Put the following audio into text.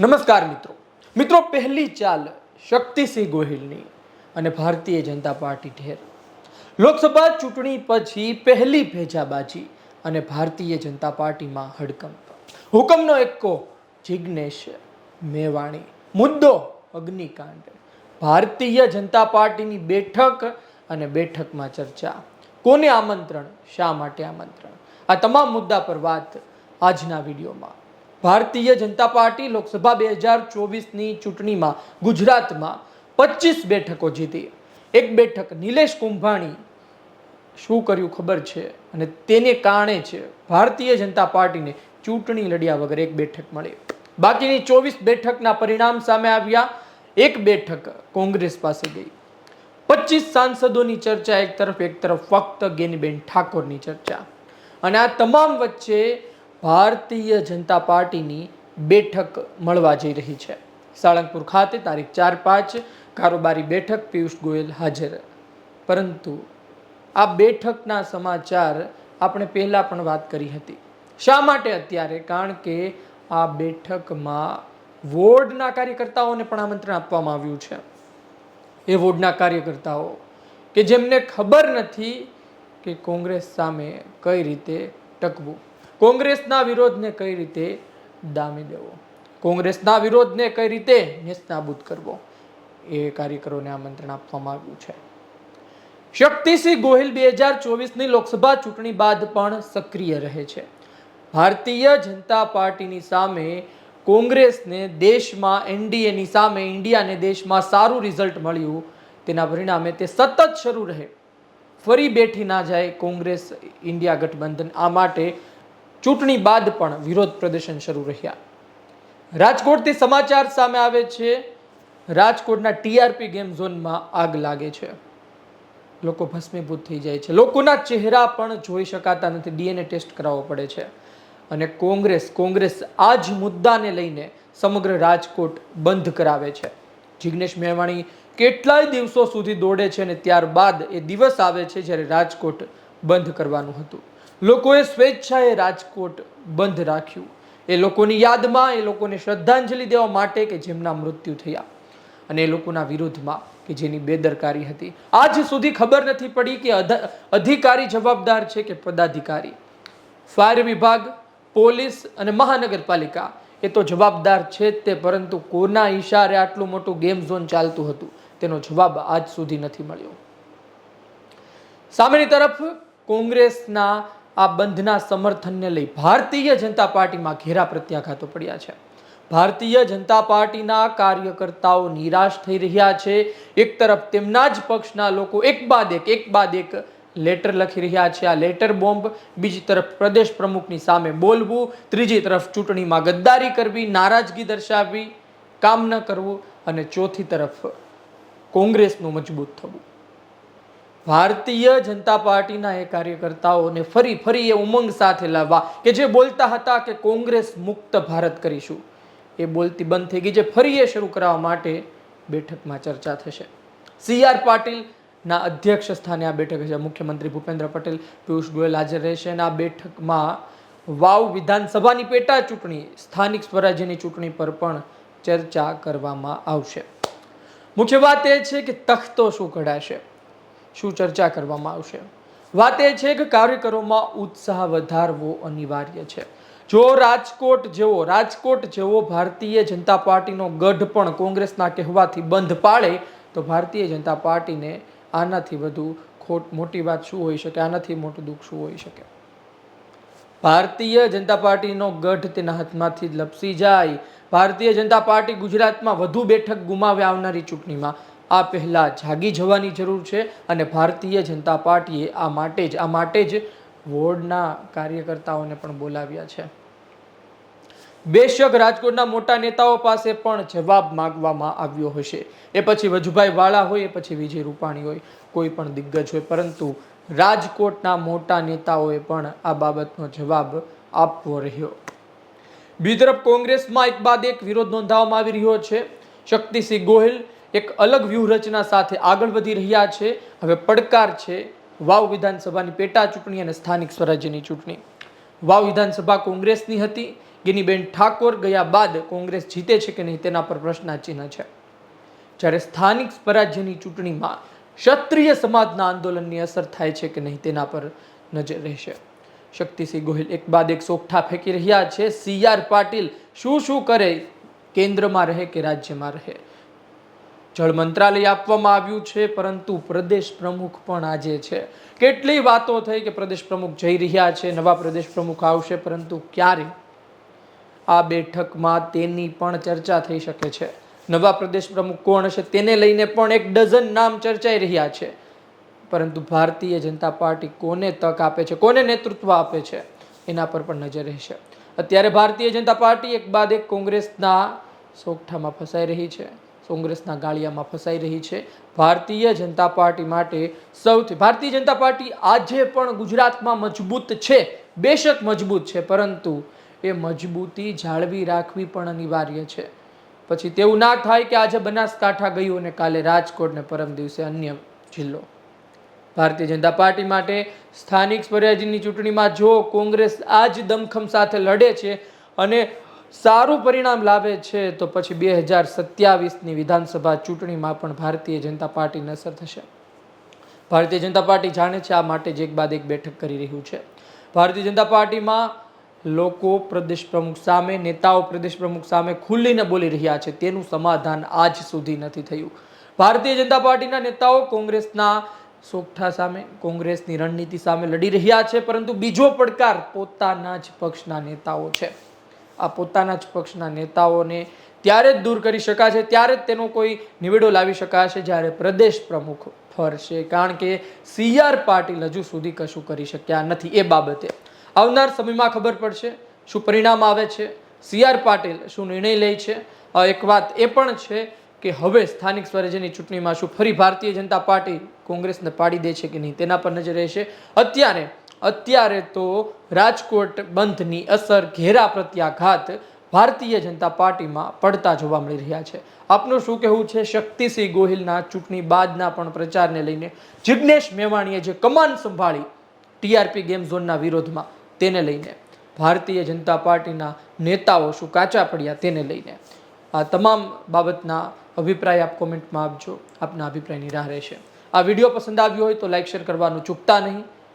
નમસ્કાર મિત્રો. મિત્રો, પહેલી ચાલ શક્તિસિંહ ગોહિલની અને ભારતીય જનતા પાર્ટી ઢેર લોકસભા ચૂંટણી પછી પહેલી ભેજાબાજી અને ભારતીય જનતા પાર્ટીમાં હડકંપ. હુકમનો એક્કો જિજ્ઞેશ મેવાણી. મુદ્દો અગ્નિકાંડ. ભારતીય જનતા પાર્ટીની બેઠક અને બેઠકમાં ચર્ચા. કોને આમંત્રણ? શા માટે આમંત્રણ? આ તમામ મુદ્દા પર વાત આજના વિડીયોમાં. ભારતીય જનતા પાર્ટી લોકસભા બે હજાર ચોવીસની ચૂંટણીમાં ગુજરાતમાં પચીસ બેઠકો જીતી. એક બેઠક નિલેશ કુંભાણી. શું કર્યું ખબર છે? અને તેને કારણે છે ભારતીય જનતા પાર્ટીને ચૂંટણી લડ્યા વગર એક બેઠક મળી. બાકીની ચોવીસ બેઠકના પરિણામ સામે આવ્યા. એક બેઠક કોંગ્રેસ પાસે ગઈ. પચીસ સાંસદોની ચર્ચા એક તરફ એક તરફ ફક્ત ગેનીબેન ઠાકોરની ચર્ચા. અને આ તમામ વચ્ચે ભારતીય જનતા પાર્ટીની બેઠક મળવા જઈ રહી છે. સાળંગપુર ખાતે તારીખ ચાર પાંચ કારોબારી બેઠક પિયુષ ગોયલ હાજર. પરંતુ આ બેઠકના સમાચાર આપણે પહેલાં પણ વાત કરી હતી. શા માટે અત્યારે? કારણ કે આ બેઠકમાં વોર્ડના કાર્યકર્તાઓને પણ આમંત્રણ આપવામાં આવ્યું છે. એ વોર્ડના કાર્યકર્તાઓ કે જેમને ખબર નથી કે કોંગ્રેસ સામે કઈ રીતે ટકવું. કોંગ્રેસના વિરોધને કઈ રીતે દામી દેવો? કોંગ્રેસના વિરોધને કઈ રીતે નેસ્તનાબૂદ કરવો? એ કાર્યકરોને આમંત્રણ આપવામાં આવ્યું છે. શક્તિસિંહ ગોહિલ બે હજાર ચોવીસની લોકસભા ચૂંટણી બાદ પણ સક્રિય રહે છે. ભારતીય જનતા પાર્ટીની સામે કોંગ્રેસને દેશમાં એનડીએની સામે ઇન્ડિયાને દેશમાં સારું રિઝલ્ટ મળ્યું. તેના પરિણામે તે સતત શરૂ રહે. ફરી બેઠી ના જાય કોંગ્રેસ ઇન્ડિયા ગઠબંધન. આ માટે ચૂંટણી બાદ પણ વિરોધ પ્રદર્શન શરૂ રહ્યા. રાજકોટથી સમાચાર સામે આવે છે. રાજકોટના ટીઆરપી ગેમ ઝોનમાં આગ લાગે છે. લોકો ભસ્મીભૂત થઈ જાય છે. લોકોના ચહેરા પણ જોઈ શકાતા નથી. ડીએનએ ટેસ્ટ કરાવવો પડે છે. અને કોંગ્રેસ કોંગ્રેસ આ જ મુદ્દાને લઈને સમગ્ર રાજકોટ બંધ કરાવે છે. જિગ્નેશ મેવાણી કેટલાય દિવસો સુધી દોડે છે અને ત્યારબાદ એ દિવસ આવે છે જ્યારે રાજકોટ બંધ કરવાનું હતું. લોકોએ સ્વેચ્છાએ રાજકોટ બંધ રાખ્યું. એ લોકોની યાદમાં, એ લોકોને શ્રદ્ધાંજલિ દેવા માટે કે જેમના મૃત્યુ થયા. અને એ લોકોના વિરુદ્ધમાં કે જેની બેદરકારી હતી. આજ સુધી ખબર નથી પડી કે અધ- અધિકારી જવાબદાર છે કે પદાધિકારી. ફાયર વિભાગ, પોલીસ અને મહાનગરપાલિકા એ તો જવાબદાર છે જ તે, પરંતુ કોના ઈશારે આટલું મોટું ગેમ ઝોન ચાલતું હતું? તેનો જવાબ આજ સુધી નથી મળ્યો. સામેની તરફ કોંગ્રેસના આ બંધના સમર્થનને લઈ ભારતીય જનતા પાર્ટીમાં ઘેરા પ્રત્યાઘાતો પડ્યા છે. ભારતીય જનતા પાર્ટીના કાર્યકર્તાઓ નિરાશ થઈ રહ્યા છે. એક તરફ તેમના જ પક્ષના લોકો એક બાદ એક એક બાદ એક લેટર લખી રહ્યા છે. આ લેટર બોમ્બ બીજી તરફ પ્રદેશ પ્રમુખની સામે બોલવું, ત્રીજી તરફ ચૂંટણીમાં ગદ્દારી કરવી, નારાજગી દર્શાવવી કામ ન કરવું અને ચોથી તરફ કોંગ્રેસનું મજબૂત થવું. ભારતીય જનતા પાર્ટીના એ કાર્યકર્તાઓને ફરી ફરી એ ઉમંગ સાથે લાવવા કે જે બોલતા હતા કે કોંગ્રેસ મુક્ત ભારત કરીશું. એ બોલતી બંધ થઈ ગઈ, જે ફરી એ શરૂ કરવા માટે બેઠકમાં ચર્ચા થશે. સી આર પાટીલના અધ્યક્ષ સ્થાને આ બેઠક છે મુખ્યમંત્રી ભૂપેન્દ્ર પટેલ, પિયુષ ગોયલ હાજર રહેશે અને આ બેઠકમાં વાવ વિધાનસભાની પેટા ચૂંટણી, સ્થાનિક સ્વરાજ્યની ચૂંટણી પર પણ ચર્ચા કરવામાં આવશે. મુખ્ય વાત એ છે કે તખતો શું કઢાશે શું ચર્ચા કરવામાં આવશે? વાત એ છે કે કાર્યકરોમાં ઉત્સાહ વધારવો અનિવાર્ય છે. જો રાજકોટ જેવો રાજકોટ જેવો ભારતીય જનતા પાર્ટીનો ગઢ પણ કોંગ્રેસના કહેવાથી બંધ પાડે, તો ભારતીય જનતા પાર્ટીને આનાથી વધુ ખોટ, મોટી વાત શું હોઈ શકે? આનાથી મોટું દુઃખ શું હોઈ શકે? ભારતીય જનતા પાર્ટીનો ગઢ તેના હાથમાંથી લપસી જાય. ભારતીય જનતા પાર્ટી ગુજરાતમાં વધુ બેઠક ગુમાવે આવનારી ચૂંટણીમાં. આ પહેલા જાગી જવાની જરૂર છે અને ભારતીય જનતા પાર્ટીએ આ માટે જ, આ માટે જ વોર્ડના કાર્યકર્તાઓને પણ બોલાવ્યા છે. બેશક રાજકોટના મોટા નેતાઓ પાસે પણ જવાબ માગવામાં આવ્યો હશે. એ પછી વજુભાઈ વાળા હોય, એ પછી વિજય રૂપાણી હોય, કોઈ પણ દિગ્ગજ હોય. પરંતુ રાજકોટના મોટા નેતાઓએ પણ આ બાબતનો જવાબ આપવો રહ્યો. બીજી તરફ કોંગ્રેસમાં એક બાદ એક વિરોધ નોંધાવવામાં આવી રહ્યો છે. શક્તિસિંહ ગોહિલ એક અલગ વ્યૂહરચના સાથે આગળ વધી રહ્યા છે. હવે પડકાર છે વાવ વિધાનસભાની પેટા ચૂંટણી અને સ્થાનિક સ્વરાજ્યની ચૂંટણી. વાવ વિધાનસભા કોંગ્રેસની હતી. ગિનીબેન ઠાકોર ગયા બાદ કોંગ્રેસ જીતે છે કે નહીં તેના પર પ્રશ્નાચિહ્ન છે. જ્યારે સ્થાનિક સ્વરાજ્યની ચૂંટણીમાં ક્ષત્રિય સમાજના આંદોલનની અસર થાય છે કે નહીં તેના પર નજર રહેશે. શક્તિસિંહ ગોહિલ એક બાદ એક સોગઠા ફેંકી રહ્યા છે. સી આર પાટીલ શું શું કરે? કેન્દ્રમાં રહે કે રાજ્યમાં રહે? જળ મંત્રાલય આપવામાં આવ્યું છે, પરંતુ પ્રદેશ પ્રમુખ પણ આજે છે. કેટલી વાતો થઈ કે પ્રદેશ પ્રમુખ જઈ રહ્યા છે, નવા પ્રદેશ પ્રમુખ આવશે, પરંતુ ક્યારે? આ બેઠકમાં તેની પણ ચર્ચા થઈ શકે છે. નવા પ્રદેશ પ્રમુખ કોણ હશે તેને લઈને પણ એક ડઝન નામ ચર્ચાઈ રહ્યા છે. પરંતુ ભારતીય જનતા પાર્ટી કોને તક આપે છે, કોને નેતૃત્વ આપે છે, એના પર પણ નજર રહેશે. અત્યારે ભારતીય જનતા પાર્ટી એક બાદ એક કોંગ્રેસના સોગઠામાં ફસાઈ રહી છે. કોંગ્રેસના ગાળિયામાં ફસાઈ રહી છે. ભારતીય જનતા પાર્ટી માટે સૌથી ભારતીય જનતા પાર્ટી આજે પણ ગુજરાતમાં મજબૂત છે. બેશક મજબૂત છે, પરંતુ એ મજબૂતી જાળવી રાખવી પણ અનિવાર્ય છે. પછી તેવું ના થાય કે આજે બનાસકાંઠા ગયું અને કાલે રાજકોટને પરમ દિવસે અન્ય જિલ્લો. ભારતીય જનતા પાર્ટી માટે સ્થાનિક સ્વરાજ્યની ચૂંટણીમાં જો કોંગ્રેસ આ જ દમખમ સાથે લડે છે અને સારું પરિણામ લાવે છે તો પછી બે હજાર સત્યાવીસની વિધાનસભા ચૂંટણીમાં પણ ભારતીય જનતા પાર્ટીને અસર થશે. ભારતીય જનતા પાર્ટી જાણે છે આ માટે જ એક બાદ એક બેઠક કરી રહ્યું છે. ભારતીય જનતા પાર્ટીમાં લોકો પ્રદેશ પ્રમુખ સામે, નેતાઓ પ્રદેશ પ્રમુખ સામે ખુલ્લીને બોલી રહ્યા છે. તેનું સમાધાન આજ સુધી નથી થયું. ભારતીય જનતા પાર્ટીના નેતાઓ કોંગ્રેસના સોગઠા સામે, કોંગ્રેસની રણનીતિ સામે લડી રહ્યા છે, પરંતુ બીજો પડકાર પોતાના જ પક્ષના નેતાઓ છે. આ પોતાના જ પક્ષના નેતાઓને ત્યારે જ દૂર કરી શકાશે, ત્યારે જ તેનો કોઈ નિવેડો લાવી શકાશે જ્યારે પ્રદેશ પ્રમુખ ફરશે. કારણ કે સી આર પાટીલ હજુ સુધી કશું કરી શક્યા નથી એ બાબતે. આવનાર સમયમાં ખબર પડશે શું પરિણામ આવે છે, સી આર પાટીલ શું નિર્ણય લે છે. એક વાત એ પણ છે કે હવે સ્થાનિક સ્વરાજ્યની ચૂંટણીમાં શું ફરી ભારતીય જનતા પાર્ટી કોંગ્રેસને પાડી દે છે કે નહીં તેના પર નજર રહેશે. અત્યારે અત્યારે તો રાજકોટ બંધની અસર ઘેરા પ્રત્યાઘાત ભારતીય જનતા પાર્ટીમાં પડતા જોવા મળી રહ્યા છે. આપનું શું કહેવું છે? શક્તિસિંહ ગોહિલના ચૂંટણી બાદના પણ પ્રચારને લઈને જિજ્ઞેશ મેવાણીએ જે કમાન સંભાળી ટીઆરપી ગેમ ઝોનના વિરોધમાં તેને લઈને ભારતીય જનતા પાર્ટીના નેતાઓ શું કાચા પડ્યા તેને લઈને? આ તમામ બાબતના અભિપ્રાય આપ કોમેન્ટમાં આપજો. આપના અભિપ્રાયની રાહ રહેશે. આ વીડિયો પસંદ આવ્યો હોય તો લાઈક, શેર કરવાનું ચૂકતા નહીં.